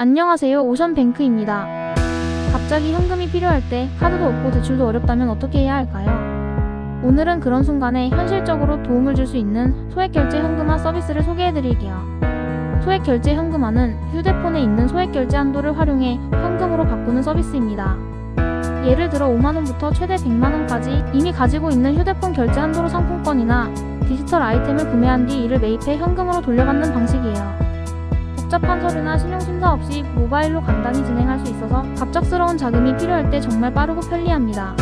안녕하세요. 오션뱅크입니다. 갑자기 현금이 필요할 때 카드도 없고 대출도 어렵다면 어떻게 해야 할까요? 오늘은 그런 순간에 현실적으로 도움을 줄 수 있는 소액결제 현금화 서비스를 소개해드릴게요. 소액결제 현금화는 휴대폰에 있는 소액결제 한도를 활용해 현금으로 바꾸는 서비스입니다. 예를 들어 5만원부터 최대 100만원까지 이미 가지고 있는 휴대폰 결제 한도로 상품권이나 디지털 아이템을 구매한 뒤 이를 매입해 현금으로 돌려받는 방식이에요. 복잡한 서류나 신용심사 없이 모바일로 간단히 진행할 수 있어서 갑작스러운 자금이 필요할 때 정말 빠르고 편리합니다.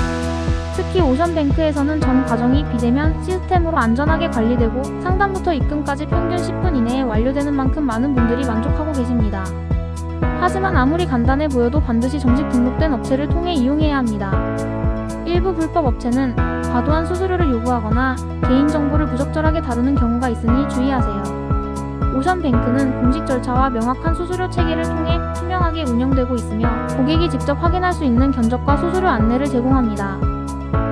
특히 오션뱅크에서는 전 과정이 비대면 시스템으로 안전하게 관리되고 상담부터 입금까지 평균 10분 이내에 완료되는 만큼 많은 분들이 만족하고 계십니다. 하지만 아무리 간단해 보여도 반드시 정식 등록된 업체를 통해 이용해야 합니다. 일부 불법 업체는 과도한 수수료를 요구하거나 개인정보를 부적절하게 다루는 경우가 있으니 주의하세요. 오션뱅크는 공식 절차와 명확한 수수료 체계를 통해 투명하게 운영되고 있으며 고객이 직접 확인할 수 있는 견적과 수수료 안내를 제공합니다.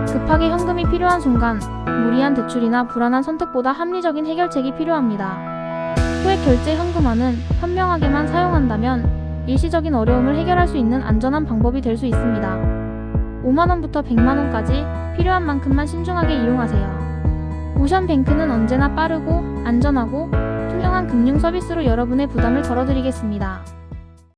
급하게 현금이 필요한 순간 무리한 대출이나 불안한 선택보다 합리적인 해결책이 필요합니다. 소액 결제 현금화는 현명하게만 사용한다면 일시적인 어려움을 해결할 수 있는 안전한 방법이 될 수 있습니다. 5만원부터 100만원까지 필요한 만큼만 신중하게 이용하세요. 오션뱅크는 언제나 빠르고 안전하고 금융 서비스로 여러분의 부담을 덜어드리겠습니다.